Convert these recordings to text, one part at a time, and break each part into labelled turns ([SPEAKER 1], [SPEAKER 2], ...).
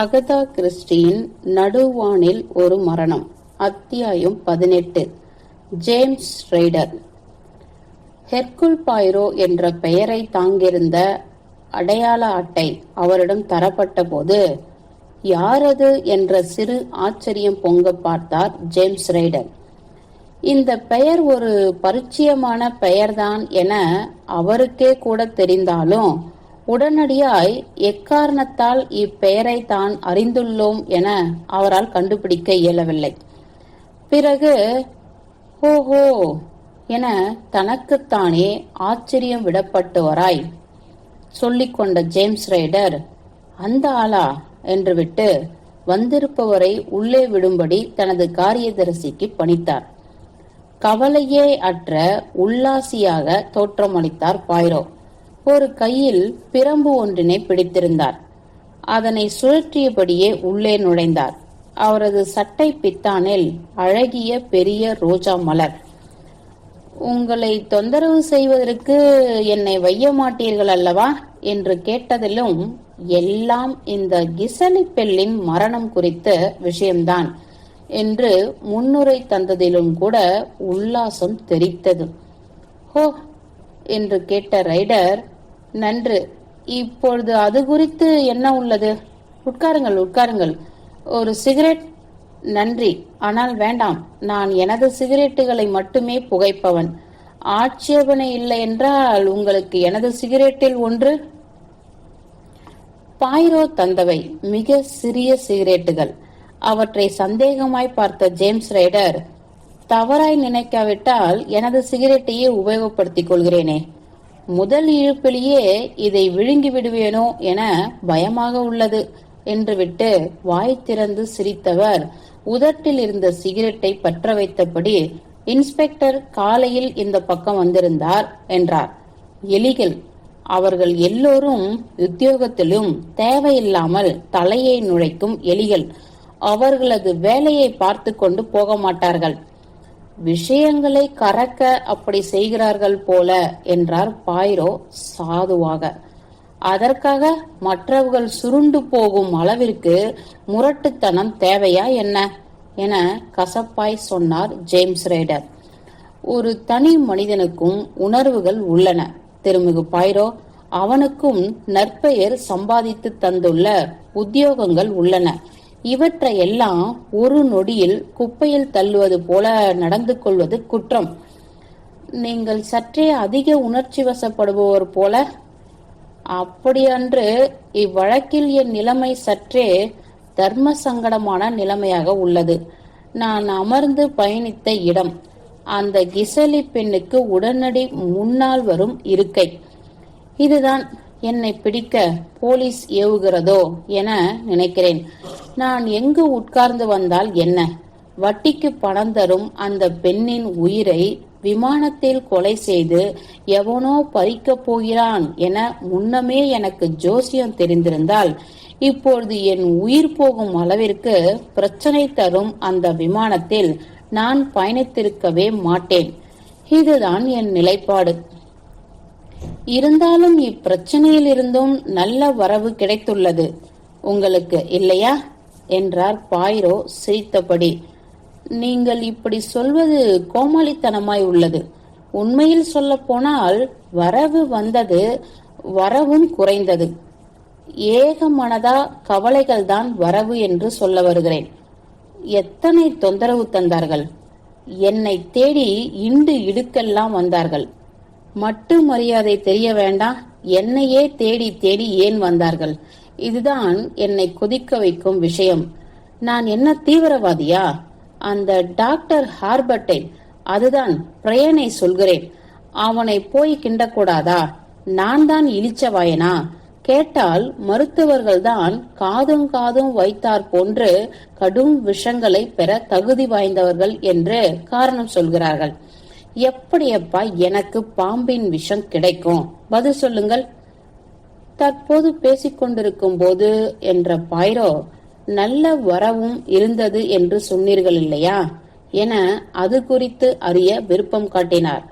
[SPEAKER 1] Agatha கிறிஸ்டியின் நடுவானில் ஒரு மரணம். அத்தியாயம் பதினெட்டு. ஜேம்ஸ் ரைடர் ஹெர்குல் பாய்ரோ என்ற பெயரை தாங்கியிருந்த அடையாள அட்டை அவரிடம் தரப்பட்ட போது யாரது? என்ற சிறு ஆச்சரியம் பொங்க பார்த்தார் ஜேம்ஸ் ரைடர் இந்த பெயர் ஒரு பரிச்சயமான பெயர்தான் என அவருக்கே கூட தெரிந்தாலும் உடனடியாய் எக்காரணத்தால் இப்பெயரை தான் அறிந்துள்ளோம் என அவரால் கண்டுபிடிக்க இயலவில்லை. பிறகு ஓஹோ என தனக்குத்தானே ஆச்சரியம் விடப்பட்டவராய் சொல்லிக்கொண்ட ஜேம்ஸ் ரைடர் அந்த ஆளா? என்று விட்டு வந்திருப்பவரை உள்ளே விடும்படி தனது காரியதரிசிக்கு பணித்தார். கவலையே அற்ற உல்லாசியாக தோற்றமளித்தார் பாய்ரோ. ஒரு கையில் பிரம்பு ஒன்றினை பிடித்திருந்தார். அதனை சுழற்றியபடியே உள்ளே நுழைந்தார். அவரது சட்டை பித்தானில் அழகிய பெரிய ரோஜா மலர். உங்களை தொந்தரவு செய்வதற்கு என்னை வைய மாட்டீர்கள் அல்லவா? என்று கேட்டதிலும் எல்லாம் இந்த கிசலி பெல்லின் மரணம் குறித்த விஷயம்தான் என்று முன்னுரை தந்ததிலும் கூட உல்லாசம் தெரித்தது. ஹோ என்று கேட்ட ரைடர் நன்று. இப்பொழுது அது குறித்து என்ன உள்ளது? உட்காருங்கள் உட்காருங்கள். ஒரு சிகரெட்? நன்றி. ஆனால் வேண்டாம். நான் எனது சிகரெட்டுகளை மட்டுமே புகைப்பவன். ஆட்சேபனை இல்லை என்றால் உங்களுக்கு எனது சிகரெட்டில் ஒன்று? பாய்ரோ தந்தவை. மிக சிறிய சிகரெட்டுகள். அவற்றை சந்தேகமாய் பார்த்த ஜேம்ஸ் ரைடர் தவறாய் நினைக்காவிட்டால் எனது சிகரெட்டையே உபயோகப்படுத்திக் கொள்கிறேனே. முதல் இழுப்பிலேயே இதை விழுங்கி விடுவேனோ என பயமாக உள்ளது என்று விட்டு வாய் திறந்து சிரித்தவர் உதட்டில் இருந்த சிகரெட்டை பற்ற வைத்தபடி இன்ஸ்பெக்டர் காலையில் இந்த பக்கம் வந்திருந்தார் என்றார். எலிகள் அவர்கள் எல்லோரும் உத்தியோகத்திலும் தேவையில்லாமல் தலையை நுழைக்கும் எலிகள் அவர்களது வேலையை பார்த்து கொண்டு போக மாட்டார்கள் விஷயங்களை கறக்க அப்படி செய்கிறார்கள் போல என்றார் பாய்ரோ சாதுவாக. அதற்காக மற்றவர்கள் சுருண்டு போகும் அளவிற்கு முரட்டுத்தனம் தேவையா என்ன? என கசப்பாய் சொன்னார் ஜேம்ஸ் ரைடர். ஒரு தனி மனிதனுக்கும் உணர்வுகள் உள்ளன. திருமிகு பாய்ரோ அவனுக்கும் நற்பெயர் சம்பாதித்து தந்துள்ள உத்தியோகங்கள் உள்ளன. இவற்றையெல்லாம் ஒரு நொடியில் குப்பையில் தள்ளுவது போல நடந்து கொள்வது குற்றம். நீங்கள் சற்றே அதிக உணர்ச்சி வசப்படுபவர் போல. அப்படியன்று இவ்வழக்கில் என் நிலைமை சற்றே தர்ம சங்கடமான நிலைமையாக உள்ளது. நான் அமர்ந்து பயணித்த இடம் அந்த கிசலி பெண்ணுக்கு உடனடி முன்னால் வரும் இருக்கை. இதுதான் என்னை பிடிக்க போலீஸ் ஏவுகிறதோ என நினைக்கிறேன். நான் எங்கு உட்கார்ந்து வந்தால் என்ன? வட்டிக்கு பணம் தரும் அந்த பெண்ணின் உயிரை விமானத்தில் கொலை செய்து எவனோ பறிக்கப் போகிறான் என முன்னமே எனக்கு ஜோசியம் தெரிந்திருந்தால் இப்பொழுது என் உயிர் போகும் அளவிற்கு பிரச்சனை தரும் அந்த விமானத்தில் நான் பயணித்திருக்கவே மாட்டேன். இதுதான் என் நிலைப்பாடு. இருந்தாலும் இப்பிரச்சனையில் இருந்தும் நல்ல வரவு கிடைத்துள்ளது. உங்களுக்கு இல்லையா? என்றார் பாய்ரோ சிரித்தபடி. நீங்கள் இப்படி சொல்வது கோமாளித்தனமாய் உள்ளது. உண்மையில் சொல்ல போனால் வரவு வந்தது வரவும் குறைந்தது. ஏக மனதா கவலைகள் தான் வரவு என்று சொல்ல வருகிறேன். எத்தனை தொந்தரவு தந்தார்கள்? என்னை தேடி இண்டு இடுக்கெல்லாம் வந்தார்கள். மட்டு மரியாதை தெரிய வேண்டாம். என்னையே தேடி தேடி ஏன் வந்தார்கள்? இதுதான் என்னை கொதிக்க வைக்கும் விஷயம். நான் என்ன தீவிரவாதியா? அந்த டாக்டர் ஹார்பர்ட்டை அதுதான் பிரயனை சொல்கிறேன். அவனை போய் கிண்டக்கூடாதா? நான் தான் இழிச்சவாயனா கேட்டால் மருத்துவர்கள் தான் காதும் காதும் வைத்தார் போன்று கடும் விஷங்களை பெற தகுதி வாய்ந்தவர்கள் என்று காரணம் சொல்கிறார்கள். எப்படியப்பா எனக்கு பாம்பின் விஷம் கிடைக்கும்? பதில் சொல்லுங்கள். தற்போது பேசிக்கொண்டிருக்கும் போது என்ற பாயிரோ நல்ல வரவும் இருந்தது என்று சொன்னீர்கள் இல்லையா? என அது குறித்து அறிய விருப்பம் காட்டினார்.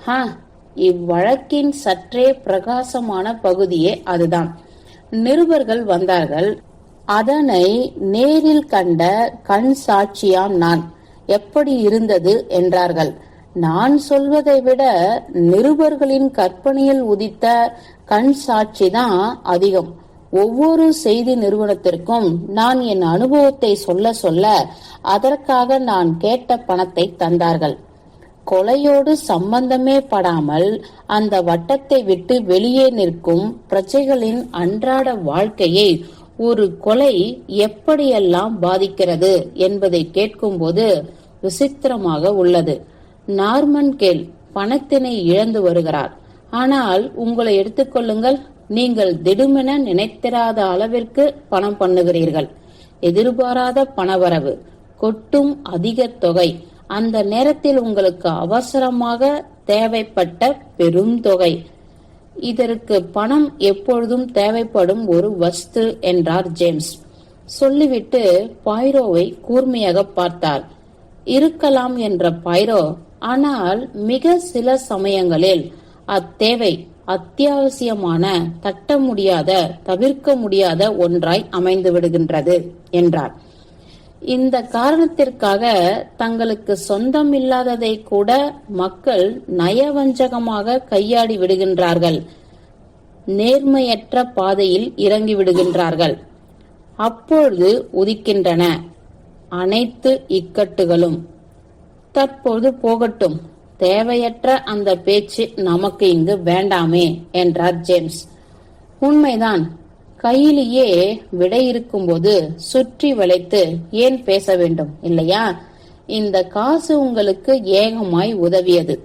[SPEAKER 1] ஹா இவ்வழக்கின் சற்றே பிரகாசமான பகுதியே அதுதான். நிருபர்கள் வந்தார்கள். அதனை நேரில் கண்ட கண் சாட்சியாம் நான். எப்படி இருந்தது? என்றார்கள். நான் சொல்வதை விட நிருபர்களின் கற்பனையில் உதித்த கண் சாட்சிதான் அதிகம். ஒவ்வொரு செய்தி நிறுவனத்திற்கும் நான் என் அனுபவத்தை சொல்ல சொல்ல அதற்காக நான் கேட்ட பணத்தை தந்தார்கள். கொலையோடு சம்பந்தமே படாமல் அந்த வட்டத்தை விட்டு வெளியே நிற்கும் பிரஜைகளின் அன்றாட வாழ்க்கையை ஒரு கொலை எப்படியெல்லாம் பாதிக்கிறது என்பதை கேட்கும்போது விசித்திரமாக உள்ளது. நார்மன் கேல் பணத்தினை இழந்து வருகிறார். ஆனால் உங்களை எடுத்துக்கொள்ளுங்கள் நீங்கள் திடுமென நினைத்திராத அளவிற்கு பணம் பண்ணுகிறீர்கள். எதிர்பாராத பணவரவு கொட்டும் அதிக தொகை அந்த நேரத்தில் உங்களுக்கு அவசரமாக தேவைப்பட்ட பெரும் தொகை. இதற்கு பணம் எப்பொழுதும் தேவைப்படும் ஒரு வஸ்து என்றார் ஜேம்ஸ். சொல்லிவிட்டு பாய்ரோவை கூர்மையாக பார்த்தார். இருக்கலாம் என்ற பைரோ ஆனால் மிக சில சமயங்களில் அத்தேவை அத்தியாவசியமான தட்ட முடியாத தவிர்க்க முடியாத ஒன்றாய் அமைந்து விடுகின்றது என்றார். இந்த காரணத்திற்காக தங்களுக்கு சொந்தம் இல்லாததை கூட மக்கள் நயவஞ்சகமாக கையாடி விடுகின்றார்கள். நேர்மையற்ற பாதையில் இறங்கி விடுகின்றார்கள். அப்பொழுது உதிக்கின்றன அனைத்து இக்கட்டுகளும். தற்போது போகட்டும். தேவையற்ற அந்த பேச்சு நமக்கு இங்கு வேண்டாமே என்றார் ஜேம்ஸ். உண்மைதான். கையிலேயே விடை இருக்கும்போது சுற்றி வளைத்து ஏன் பேச வேண்டும் இல்லையா? இந்த காசு உங்களுக்கு ஏகமாய் உதவியது.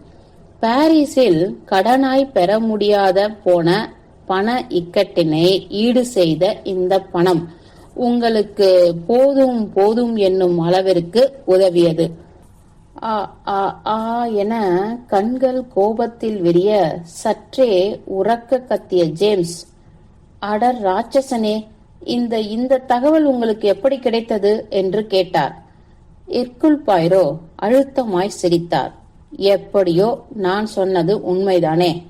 [SPEAKER 1] பாரிஸில் கடனாய் பெற முடியாத போன பண இக்கட்டினை ஈடு செய்த இந்த பணம் உங்களுக்கு போதும் போதும் என்னும் அளவிற்கு உதவியது. ஆ ஆ ஆ என கண்கள் கோபத்தில் விரிய சற்றே உறக்க கத்திய ஜேம்ஸ். அடர் ராட்சசனே இந்த இந்த தகவல் உங்களுக்கு எப்படி கிடைத்தது? என்று கேட்டார். எர்குல் பாய்ரோ அழுத்தமாய் சிரித்தார். எப்படியோ நான் சொன்னது உண்மைதானே?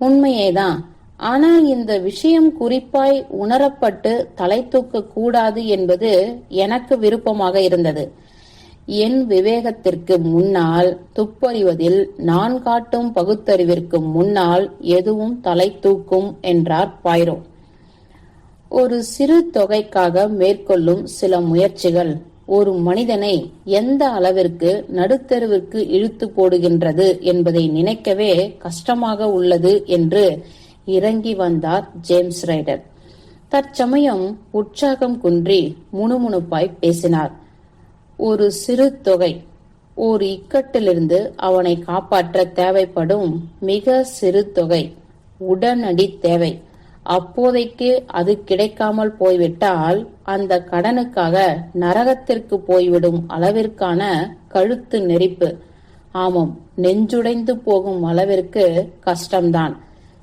[SPEAKER 1] உண்மையேதான். ஆனால் இந்த விஷயம் குறிப்பாய் உணரப்பட்டு தலை தூக்க கூடாது என்பது எனக்கு விருப்பமாக இருந்தது. என் விவேகத்திற்கு முன்னால் துப்பறிவதில் நான் காட்டும் பகுத்தறிவிற்கு முன்னால் எதுவும் தலை தூக்கும் என்றார் பாய்ரோ. ஒரு சிறு தொகைக்காக மேற்கொள்ளும் சில முயற்சிகள். ஒரு மனிதனை எந்த அளவிற்கு நடுத்தருவிற்கு இழுத்து போடுகின்றது என்பதை நினைக்கவே கஷ்டமாக உள்ளது என்று இறங்கி வந்தார் ஜேம்ஸ் ரைடர். தற்சமயம் உற்சாகம் குன்றி முணுமுணுப்பாய் பேசினார். ஒரு சிறு தொகை. ஒரு இக்கட்டிலிருந்து அவனை காப்பாற்ற தேவைப்படும் மிக சிறு தொகை. உடனடி தேவை. அப்போதைக்கு அது கிடைக்காமல் போய்விட்டால் அந்த கடனுக்காக நரகத்திற்கு போய்விடும் அளவிற்கான கழுத்து நெரிப்பு. ஆமாம் நெஞ்சுடைந்து போகும் அளவிற்கு கஷ்டம்தான்.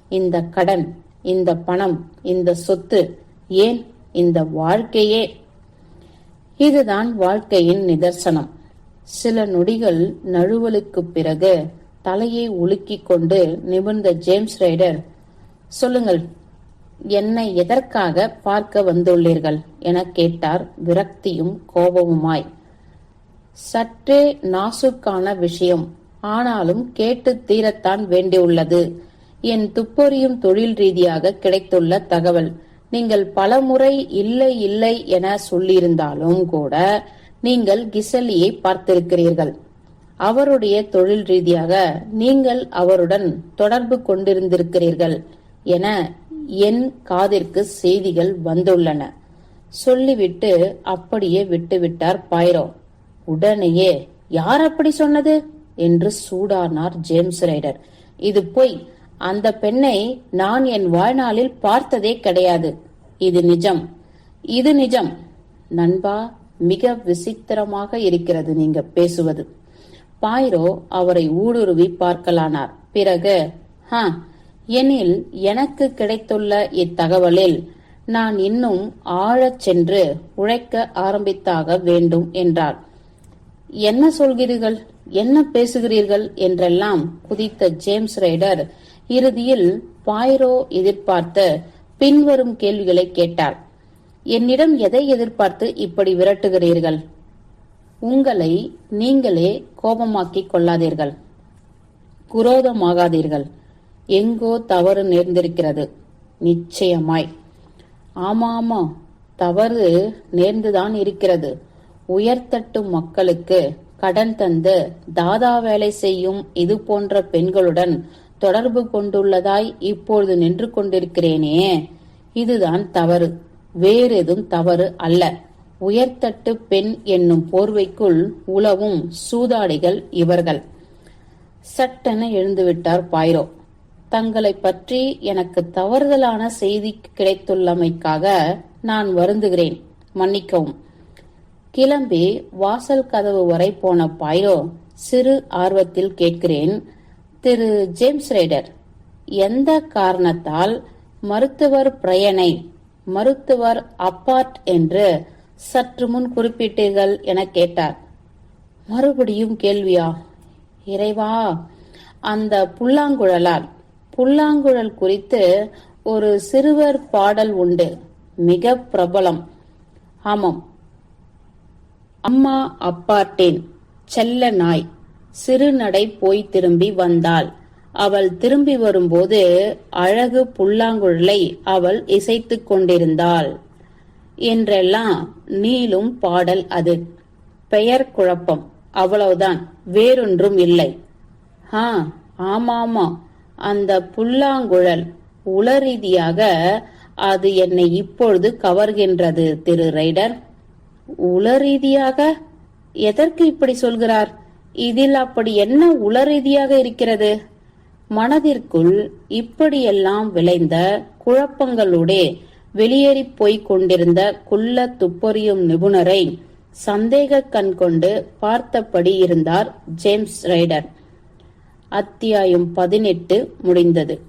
[SPEAKER 1] இந்த கடன் இந்த பணம் இந்த சொத்து ஏன் இந்த வாழ்க்கையே இதுதான் வாழ்க்கையின் நிதர்சனம். சில நொடிகள் நழுவலுக்குப் பிறகு தலையை உலுக்கிக் கொண்டு நிமிர்ந்த ஜேம்ஸ் ரைடர் சொல்லுங்கள் என்னை எதற்காக பார்க்க வந்துள்ளீர்கள்? என கேட்டார் விரக்தியும் கோபமுமாய். சற்றே நாசுக்கான விஷயம். ஆனாலும் கேட்டு தீரத்தான் வேண்டியுள்ளது. என் துப்பறியும் தொழில் ரீதியாக கிடைத்துள்ள தகவல். நீங்கள் பலமுறை இல்லை இல்லை என சொல்லியிருந்தாலும் கூட நீங்கள் கிசலியை பார்த்திருக்கிறீர்கள். அவருடைய தொழில் ரீதியாக நீங்கள் அவருடன் தொடர்பு கொண்டிருந்திருக்கிறீர்கள் என என் காதிற்கு செய்திகள் வந்துள்ளன. சொல்லிவிட்டு அப்படியே விட்டுவிட்டார் பாயிரோ. உடனேயே யார் அப்படி சொன்னது? என்று சூடானார் ஜேம்ஸ் ரைடர். இது போய். அந்த பெண்ணை நான் என் வாழ்நாளில் பார்த்ததே கிடையாது. இது நிஜம். இது நிஜம். நண்பா மிக விசித்திரமாக இருக்கிறது நீங்க பேசுவது. பாய்ரோ அவரை ஊடுருவி பார்க்கலானார். பிறகு ஹ எனில் எனக்கு கிடைத்துள்ள இத்தகவலில் நான் இன்னும் ஆழச் சென்று உழைக்க ஆரம்பித்தாக வேண்டும் என்றார். என்ன சொல்கிறீர்கள்? என்ன பேசுகிறீர்கள்? என்றெல்லாம் குதித்த ஜேம்ஸ் ரைடர் இறுதியில் பாய்ரோ எதிர்பார்த்த பின்வரும் கேள்விகளை கேட்டார். என்னிடம் எதை எதிர்பார்த்து இப்படி விரட்டுகிறீர்கள்? உங்களை நீங்களே கோபமாக்கிக் கொள்ளாதீர்கள். குரோதமாகாதீர்கள். எங்கோ தவறு நேர்ந்திருக்கிறது. நிச்சயமாய். ஆமா ஆமா தவறு நேர்ந்துதான் இருக்கிறது. உயர்த்தட்டு மக்களுக்கு கடன் தந்து தாதா வேலை செய்யும் இது போன்ற பெண்களுடன் தொடர்பு கொண்டுள்ளதாய் இப்பொழுது நின்று கொண்டிருக்கிறேனே. இதுதான் தவறு. வேறெதும் தவறு அல்ல. உயர்தட்டு பெண் என்னும் போர்வைக்குள் உலவும் சூதாடிகள் இவர்கள். சட்டென எழுந்துவிட்டார் பாய்ரோ. தங்களை பற்றி எனக்கு தவறுதலான செய்தி கிடைத்துள்ளமைக்காக நான் வருந்துகிறேன். மன்னிக்கவும். கிளம்பி வாசல் கதவு வரை போன பாய்ரோ சிறு ஆர்வத்தில் கேட்கிறேன் திரு ஜேம்ஸ் ரைடர் எந்த காரணத்தால் மருத்துவர் பிரயனை மருத்துவர் அப்பார்ட் என்று சற்று முன் குறிப்பிட்டீர்கள் என கேட்டார். மறுபடியும் கேள்வியா? இறைவா அந்த புல்லாங்குழலால் புல்லாங்குழல் குறித்து ஒரு சிறுவர் பாடல் உண்டு மிக பிரபலம். ஆமாம். அம்மா அப்பாட்டேன் செல்ல நாய். சிறுநடை போய் திரும்பி வந்தாள். அவள் திரும்பி வரும்போது அழகு புல்லாங்குழலை அவள் இசைத்துக் கொண்டிருந்தாள். என்றெல்லாம் நீளும் பாடல் அது. பெயர் குழப்பம். அவ்வளவுதான். வேறொன்றும் இல்லை. ஆ ஆமாமா. அந்த புல்லாங்குழல் உளரீதியாக அது என்னை இப்பொழுது கவர்கின்றது திரு ரைடர். உளரீதியாக? எதற்கு இப்படி சொல்கிறார்? இதில் அப்படி என்ன உளரீதியாக இருக்கிறது? மனதிற்குள் இப்படியெல்லாம் விளைந்த குழப்பங்களோடே வெளியேறிப் போய்க் கொண்டிருந்த குள்ள துப்பறியும் நிபுணரை சந்தேக கண் கொண்டு பார்த்தபடி இருந்தார் ஜேம்ஸ் ரைடர். அத்தியாயம் பதினெட்டு முடிந்தது.